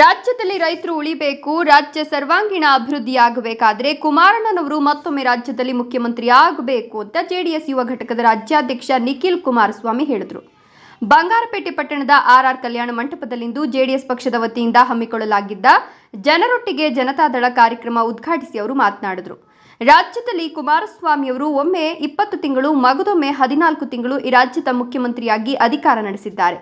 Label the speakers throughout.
Speaker 1: ರಾಜ್ಯದಲ್ಲಿ ರೈತರು ಉಳಿಬೇಕು, ರಾಜ್ಯ ಸರ್ವಾಂಗೀಣ ಅಭಿವೃದ್ಧಿಯಾಗಬೇಕಾದ್ರೆ ಕುಮಾರಣ್ಣನವರು ಮತ್ತೊಮ್ಮೆ ರಾಜ್ಯದಲ್ಲಿ ಮುಖ್ಯಮಂತ್ರಿ ಆಗಬೇಕು ಅಂತ ಜೆಡಿಎಸ್ ಯುವ ಘಟಕದ ರಾಜ್ಯಾಧ್ಯಕ್ಷ ನಿಖಿಲ್ ಕುಮಾರಸ್ವಾಮಿ ಹೇಳಿದರು. ಬಂಗಾರಪೇಟೆ ಪಟ್ಟಣದ ಆರ್ಆರ್ ಕಲ್ಯಾಣ ಮಂಟಪದಲ್ಲಿಂದು ಜೆಡಿಎಸ್ ಪಕ್ಷದ ವತಿಯಿಂದ ಹಮ್ಮಿಕೊಳ್ಳಲಾಗಿದ್ದ ಜನರೊಟ್ಟಿಗೆ ಜನತಾದಳ ಕಾರ್ಯಕ್ರಮ ಉದ್ಘಾಟಿಸಿ ಅವರು ಮಾತನಾಡಿದರು. ರಾಜ್ಯದಲ್ಲಿ ಕುಮಾರಸ್ವಾಮಿಯವರು ಒಮ್ಮೆ ಇಪ್ಪತ್ತು ತಿಂಗಳು, ಮಗದೊಮ್ಮೆ ಹದಿನಾಲ್ಕು ತಿಂಗಳು ಈ ರಾಜ್ಯದ ಮುಖ್ಯಮಂತ್ರಿಯಾಗಿ ಅಧಿಕಾರ ನಡೆಸಿದ್ದಾರೆ.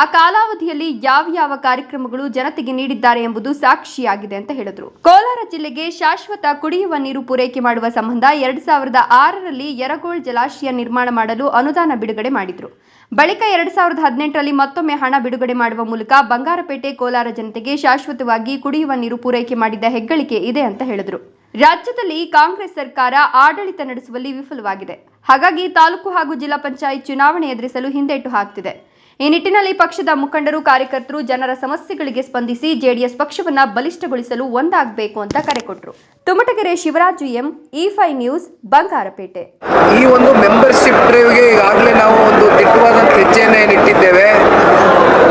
Speaker 1: ಆ ಕಾಲಾವಧಿಯಲ್ಲಿ ಯಾವ ಯಾವ ಕಾರ್ಯಕ್ರಮಗಳು ಜನತೆಗೆ ನೀಡಿದ್ದಾರೆ ಎಂಬುದು ಸಾಕ್ಷಿಯಾಗಿದೆ ಅಂತ ಹೇಳಿದರು. ಕೋಲಾರ ಜಿಲ್ಲೆಗೆ ಶಾಶ್ವತ ಕುಡಿಯುವ ನೀರು ಪೂರೈಕೆ ಮಾಡುವ ಸಂಬಂಧ ಎರಡು ಸಾವಿರದ ಆರರಲ್ಲಿ ಯರಗೋಳ್ ಜಲಾಶಯ ನಿರ್ಮಾಣ ಮಾಡಲು ಅನುದಾನ ಬಿಡುಗಡೆ ಮಾಡಿದ್ರು. ಬಳಿಕ ಎರಡು ಸಾವಿರದ ಹದಿನೆಂಟರಲ್ಲಿ ಮತ್ತೊಮ್ಮೆ ಹಣ ಬಿಡುಗಡೆ ಮಾಡುವ ಮೂಲಕ ಬಂಗಾರಪೇಟೆ ಕೋಲಾರ ಜನತೆಗೆ ಶಾಶ್ವತವಾಗಿ ಕುಡಿಯುವ ನೀರು ಪೂರೈಕೆ ಮಾಡಿದ ಹೆಗ್ಗಳಿಕೆ ಇದೆ ಅಂತ ಹೇಳಿದರು. ರಾಜ್ಯದಲ್ಲಿ ಕಾಂಗ್ರೆಸ್ ಸರ್ಕಾರ ಆಡಳಿತ ನಡೆಸುವಲ್ಲಿ ವಿಫಲವಾಗಿದೆ. ಹಾಗಾಗಿ ತಾಲೂಕು ಹಾಗೂ ಜಿಲ್ಲಾ ಪಂಚಾಯತ್ ಚುನಾವಣೆ ಎದುರಿಸಲು ಹಿಂದೇಟು ಹಾಕ್ತಿದೆ. ಈ ನಿಟ್ಟಿನಲ್ಲಿ ಪಕ್ಷದ ಮುಖಂಡರು, ಕಾರ್ಯಕರ್ತರು ಜನರ ಸಮಸ್ಯೆಗಳಿಗೆ ಸ್ಪಂದಿಸಿ ಜೆಡಿಎಸ್ ಪಕ್ಷವನ್ನ ಬಲಿಷ್ಠಗೊಳಿಸಲು ಒಂದಾಗಬೇಕು ಅಂತ ಕರೆ ಕೊಟ್ಟರು ತುಮಟಗೆರೆ ಶಿವರಾಜು ಎಂ, ಇ ಫೈ ನ್ಯೂಸ್, ಬಂಗಾರಪೇಟೆ.
Speaker 2: ಈ ಒಂದು ಮೆಂಬರ್ಶಿಪ್ ಈಗಾಗಲೇ ನಾವು ಒಂದು ದಿಟ್ಟವಾದಂಥ ಹೆಜ್ಜೆಯನ್ನು ಏನಿಟ್ಟಿದ್ದೇವೆ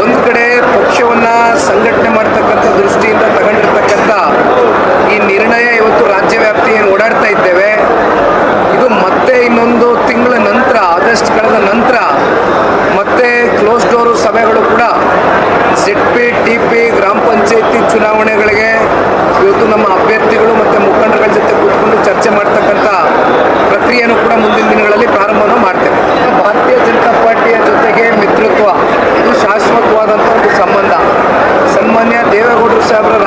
Speaker 2: ಒಂದು ಕಡೆ ಪಕ್ಷವನ್ನು ಸಂಘಟನೆ ಮಾಡ್ತಕ್ಕಂಥ ದೃಷ್ಟಿಯಿಂದ ತಗೊಂಡಿರ್ತಕ್ಕಂಥ ಈ ನಿರ್ಣಯ ಇವತ್ತು ರಾಜ್ಯ ಓಡಾಡ್ತಾ ಇದ್ದೇವೆ. ಇದು ಮತ್ತೆ ಇನ್ನೊಂದು ತಿಂಗಳ ನಂತರ, ಆಗಸ್ಟ್ ಕಳೆದ ನಂತರ ಮತ್ತೆ ಕ್ಲೋಸ್ ಡೋರ್ ಸಭೆಗಳು ಕೂಡ ಜೆಡ್ ಪಿ ಟಿ ಪಿ ಗ್ರಾಮ ಪಂಚಾಯತಿ ಚುನಾವಣೆಗಳಿಗೆ ಇವತ್ತು ನಮ್ಮ ಅಭ್ಯರ್ಥಿಗಳು ಮತ್ತು ಮುಖಂಡರುಗಳ ಜೊತೆ ಕೂತ್ಕೊಂಡು ಚರ್ಚೆ ಮಾಡ್ತಕ್ಕಂಥ ಪ್ರಕ್ರಿಯೆಯನ್ನು ಕೂಡ ಮುಂದಿನ ದಿನಗಳಲ್ಲಿ ಪ್ರಾರಂಭವನ್ನು ಮಾಡ್ತೇವೆ. ಭಾರತೀಯ ಜನತಾ ಪಾರ್ಟಿಯ ಜೊತೆಗೆ ಮಿತ್ರತ್ವ. ಇದು ಶಾಶ್ವತವಾದಂಥ ಒಂದು ಸಂಬಂಧ. ಸನ್ಮಾನ್ಯ ದೇವೇಗೌಡರು ಸಾಹೇಬರ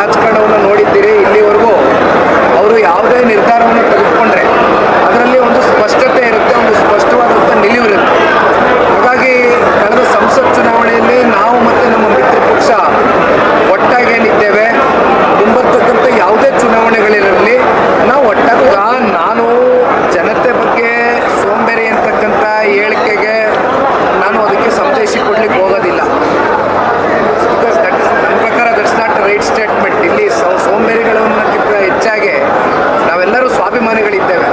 Speaker 2: ಕೊಡ್ಲಿಕ್ಕೆ ಹೋಗೋದಿಲ್ಲ. ಬಿಕಾಸ್ ದಟ್ ಇಸ್ ನನ್ನ ಪ್ರಕಾರ ದಟ್ಸ್ ನಾಟ್ ರೈಟ್ ಸ್ಟೇಟ್ಮೆಂಟ್ ಇಲ್ಲಿ ಸೌ ಸೋಂಬೇರಿಗಳನ್ನ ಹೆಚ್ಚಾಗಿ ನಾವೆಲ್ಲರೂ ಸ್ವಾಭಿಮಾನಿಗಳಿದ್ದೇವೆ.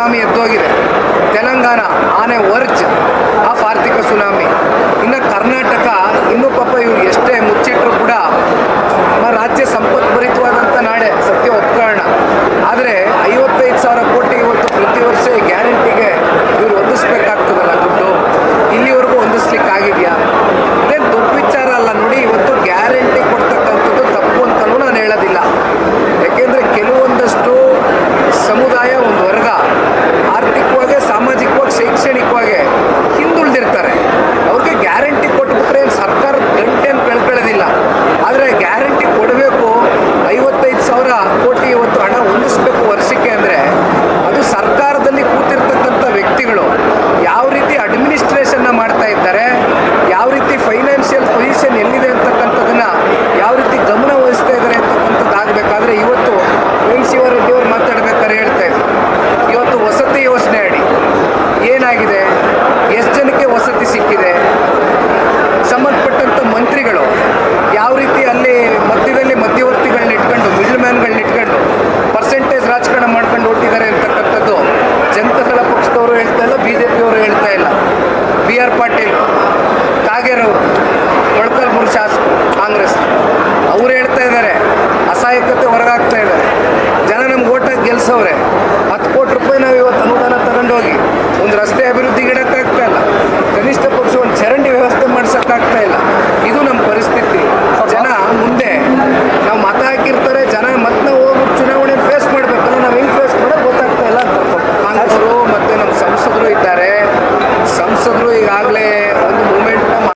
Speaker 2: tsunami de Doggy বিজেপিও